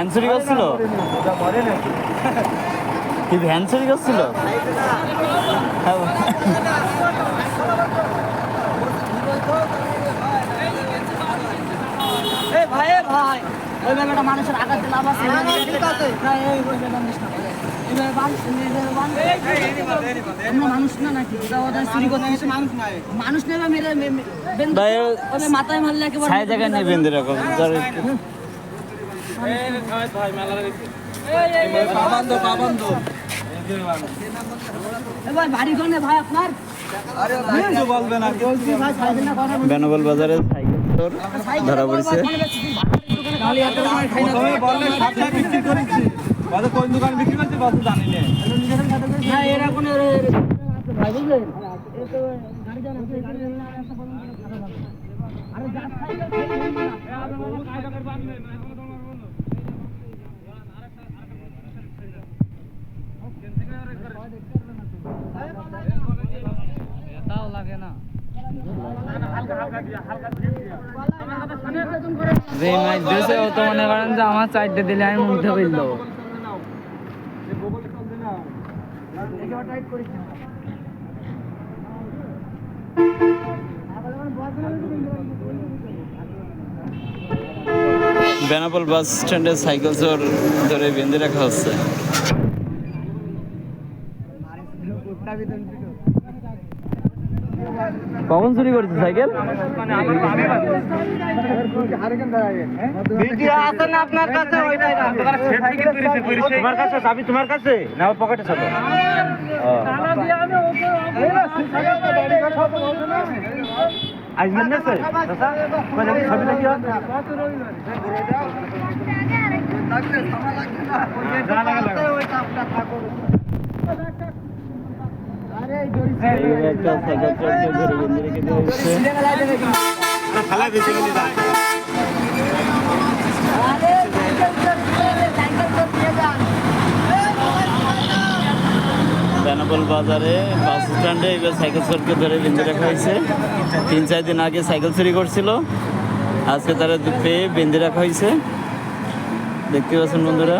Van চুরি করছিল কি ভ্যান চুরি করছিল হ্যাঁ। ভাই ভাই ওই ব্যাপারটা মানুষের আঘাত মানুষ না নাকি ওটা ওটা চুরি করতে এসে মানুষ নেবে মেরে মে- মে- বেন- ভাই, ওদের মাথায় মারলে একেবারে জায়গায় নেই বেনাবল বাজারে সাইকেল ধরা পড়েছে কোনো? গাড়ি জানা, তো এখানে একটা বন্ধ করে খারাপ হবে। আরে যার সাইকেল সেই বন্ধু না। যে মাছ দিয়েছে ও তো মনে করেন যে আমার চারটে দিলে আমি মুগ্ধ ফেলল বেনাপোল বাস স্ট্যান্ডে সাইকেল চোর ধরে বেঁধে রাখা হচ্ছে। কখন চুরি করছে সাইকেল? তোমার কাছে চাবি তোমার কাছে না ওর পকেটে ছিল আসবেন না স্যার ছবি দেখি একটা সাইকেল ধরে বেঁধে হচ্ছে। বেনাপোল বাজারে বাস স্ট্যান্ডে এবার সাইকেল চোরকে ধরে বেঁধে রাখা হয়েছে। তিন, চার দিন আগে সাইকেল চুরি করছিল। আজকে তারা পেয়ে বেঁধে রাখা হয়েছে। দেখতে পাচ্ছেন বন্ধুরা।